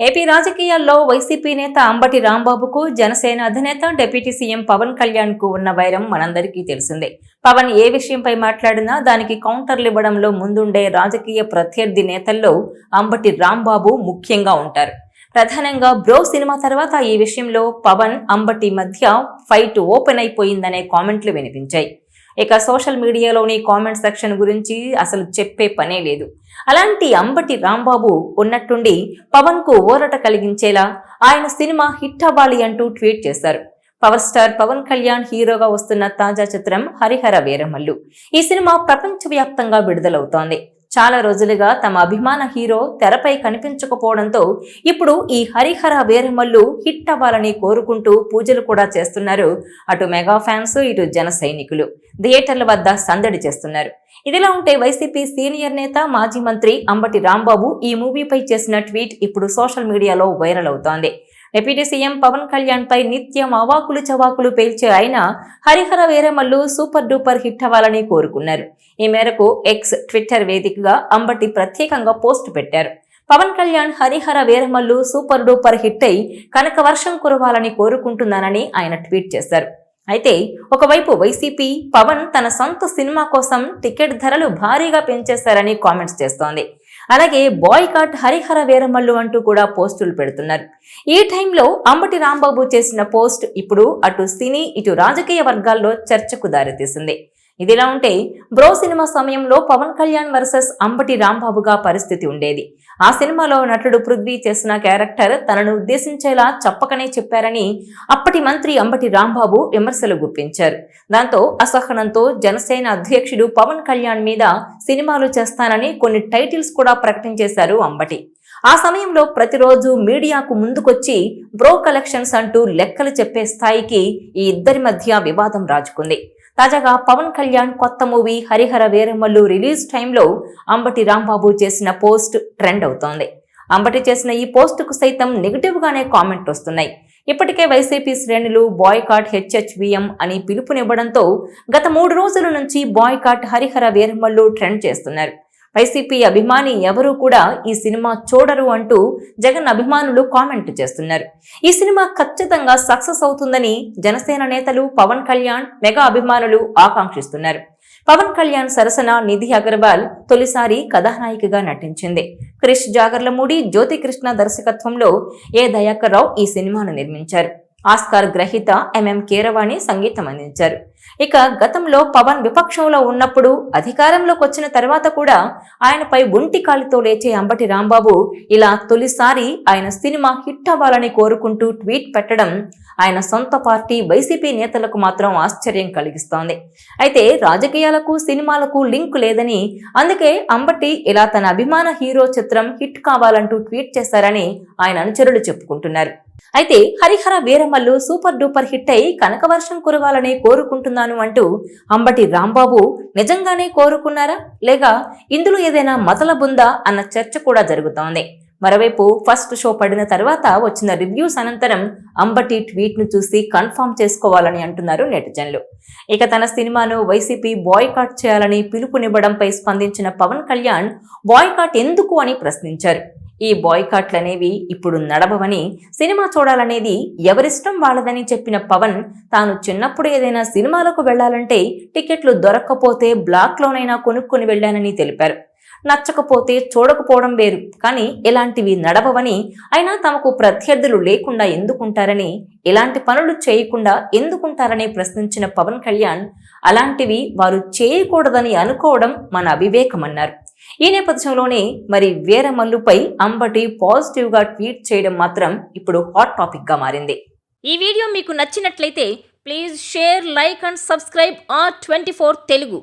AP రాజకీయాల్లో YCP నేత అంబటి రాంబాబుకు జనసేన అధినేత డిప్యూటీ సీఎం పవన్ కళ్యాణ్కు ఉన్న వైరం మనందరికీ తెలిసిందే. పవన్ ఏ విషయంపై మాట్లాడినా దానికి కౌంటర్లు ఇవ్వడంలో ముందుండే రాజకీయ ప్రత్యర్థి నేతల్లో అంబటి రాంబాబు ముఖ్యంగా ఉంటారు. ప్రధానంగా బ్రో సినిమా తర్వాత ఈ విషయంలో పవన్ అంబటి మధ్య ఫైట్ ఓపెన్ అయిపోయిందనే కామెంట్లు వినిపించాయి. ఇక సోషల్ మీడియాలోని కామెంట్ సెక్షన్ గురించి అసలు చెప్పే పనే లేదు. అలాంటి అంబటి రాంబాబు ఉన్నట్టుండి పవన్కు ఊరట కలిగించేలా ఆయన సినిమా హిట్ అవ్వాలి అంటూ ట్వీట్ చేశారు. పవర్ స్టార్ పవన్ కళ్యాణ్ హీరోగా వస్తున్న తాజా చిత్రం హరిహర వీరమల్లు. ఈ సినిమా ప్రపంచవ్యాప్తంగా విడుదలవుతోంది. చాలా రోజులుగా తమ అభిమాన హీరో తెరపై కనిపించకపోవడంతో ఇప్పుడు ఈ హరిహర వీరమల్లు హిట్ అవ్వాలని కోరుకుంటూ పూజలు కూడా చేస్తున్నారు. అటు మెగా ఫ్యాన్స్ ఇటు జన సైనికులు. థియేటర్ల వద్ద సందడి చేస్తున్నారు. ఇదిలా ఉంటే వైసీపీ సీనియర్ నేత మాజీ మంత్రి అంబటి రాంబాబు ఈ మూవీపై చేసిన ట్వీట్ ఇప్పుడు సోషల్ మీడియాలో వైరల్ అవుతోంది. డిప్యూటీ సీఎం పవన్ కళ్యాణ్ పై నిత్యం అవాకులు చవాకులు పేల్చే ఆయన Harihara Veeramallu super duper hit అవ్వాలని కోరుకున్నారు. ఈ మేరకు ఎక్స్ ట్విట్టర్ వేదికగా అంబటి ప్రత్యేకంగా పోస్ట్ పెట్టారు. Pawan Kalyan Harihara Veeramallu super duper hit అయి కనక వర్షం కురవాలని కోరుకుంటున్నానని ఆయన ట్వీట్ చేశారు. అయితే ఒకవైపు వైసీపీ పవన్ తన సొంత సినిమా కోసం టికెట్ ధరలు భారీగా పెంచేశారని కామెంట్స్ చేస్తోంది. అలాగే బాయ్కాట్ హరిహర వీరమల్లు అంటూ కూడా పోస్టులు పెడుతున్నారు. ఈ టైంలో అంబటి రాంబాబు చేసిన పోస్ట్ ఇప్పుడు అటు సినీ ఇటు రాజకీయ వర్గాల్లో చర్చకు దారితీసింది. ఇదిలా ఉంటే బ్రో సినిమా సమయంలో పవన్ కళ్యాణ్ వర్సెస్ అంబటి రాంబాబుగా పరిస్థితి ఉండేది. ఆ సినిమాలో నటుడు పృథ్వీ చేసిన క్యారెక్టర్ తనను ఉద్దేశించేలా చెప్పకనే చెప్పారని అప్పటి మంత్రి అంబటి రాంబాబు విమర్శలు గుప్పించారు. దాంతో అసహనంతో జనసేన అధ్యక్షుడు పవన్ కళ్యాణ్ మీద సినిమాలు చేస్తానని కొన్ని టైటిల్స్ కూడా ప్రకటించేశారు అంబటి. ఆ సమయంలో ప్రతిరోజు మీడియాకు ముందుకొచ్చి బ్రో కలెక్షన్స్ అంటూ లెక్కలు చెప్పే స్థాయికి ఈ ఇద్దరి మధ్య వివాదం రాజుకుంది. తాజాగా పవన్ కళ్యాణ్ కొత్త మూవీ హరిహర వీరమల్లు రిలీజ్ టైంలో అంబటి రాంబాబు చేసిన పోస్ట్ ట్రెండ్ అవుతోంది. అంబటి చేసిన ఈ పోస్టుకు సైతం నెగిటివ్గానే కామెంట్ వస్తున్నాయి. ఇప్పటికే వైసీపీ శ్రేణులు బాయ్కాట్ హెచ్హెచ్విఎం అని పిలుపునివ్వడంతో గత మూడు రోజుల నుంచి బాయ్కాట్ హరిహర వీరమల్లు ట్రెండ్ చేస్తున్నారు. వైసీపీ అభిమాని ఎవరూ కూడా ఈ సినిమా చూడరు అంటూ జగన్ అభిమానులు కామెంట్ చేస్తున్నారు. ఈ సినిమా ఖచ్చితంగా సక్సెస్ అవుతుందని జనసేన నేతలు పవన్ కళ్యాణ్ మెగా అభిమానులు ఆకాంక్షిస్తున్నారు. పవన్ కళ్యాణ్ సరసన నిధి అగర్వాల్ తొలిసారి కథానాయికగా నటించింది. క్రిష్ జాగర్లమూడి జ్యోతికృష్ణ దర్శకత్వంలో ఏ దయాకర్ రావు ఈ సినిమాను నిర్మించారు. ఆస్కార్ గ్రహీత ఎంఎం కీరవాణి సంగీతం అందించారు. ఇక గతంలో పవన్ విపక్షంలో ఉన్నప్పుడు అధికారంలోకి వచ్చిన తర్వాత కూడా ఆయనపై ఒంటి కాలితో లేచే అంబటి రాంబాబు ఇలా తొలిసారి ఆయన సినిమా హిట్ అవ్వాలని కోరుకుంటూ ట్వీట్ పెట్టడం ఆయన సొంత పార్టీ వైసీపీ నేతలకు మాత్రం ఆశ్చర్యం కలిగిస్తోంది. అయితే రాజకీయాలకు సినిమాలకు లింక్ లేదని అందుకే అంబటి ఇలా తన అభిమాన హీరో చిత్రం హిట్ కావాలంటూ ట్వీట్ చేశారని ఆయన అనుచరులు చెప్పుకుంటున్నారు. అయితే Harihara Veeramallu super duper hit అయి కనకవర్షం కురవాలని కోరుకున్నాను అంటూ అంబటి రాంబాబు నిజంగానే కోరుకున్నారా? లేక ఇందులో ఏదైనా మతలబుందా అన్న చర్చ కూడా జరుగుతోంది. మరోవైపు ఫస్ట్ షో పడిన తర్వాత వచ్చిన రివ్యూస్ అనంతరం అంబటి ట్వీట్ను చూసి కన్ఫర్మ్ చేసుకోవాలని అంటున్నారు నెటిజన్లు. ఇక తన సినిమాను వైసీపీ బాయ్కాట్ చేయాలని పిలుపునివ్వడంపై స్పందించిన పవన్ కళ్యాణ్ బాయ్కాట్ ఎందుకు? అని ప్రశ్నించారు. ఈ బాయ్కాట్లు అనేవి ఇప్పుడు నడవవని సినిమా చూడాలనేది ఎవరిష్టం వాళ్ళదని చెప్పిన పవన్ తాను చిన్నప్పుడు ఏదైనా సినిమాలకు వెళ్ళాలంటే టికెట్లు దొరక్కపోతే బ్లాక్లోనైనా కొనుక్కొని వెళ్ళానని తెలిపారు. నచ్చకపోతే చూడకపోవడం వేరు కానీ ఇలాంటివి నడవవని అయినా తమకు ప్రత్యర్థులు లేకుండా ఎందుకుంటారని ఇలాంటి పనులు చేయకుండా ఎందుకుంటారని ప్రశ్నించిన పవన్ కళ్యాణ్ అలాంటివి వారు చేయకూడదని అనుకోవడం మన అవివేకమన్నారు ఈ నేపథ్యంలోనే మరి వీరమల్లుపై అంబటి పాజిటివ్గా ట్వీట్ చేయడం మాత్రం ఇప్పుడు హాట్ టాపిక్గా మారింది. ఈ వీడియో మీకు నచ్చినట్లయితే please share like and subscribe R twenty Telugu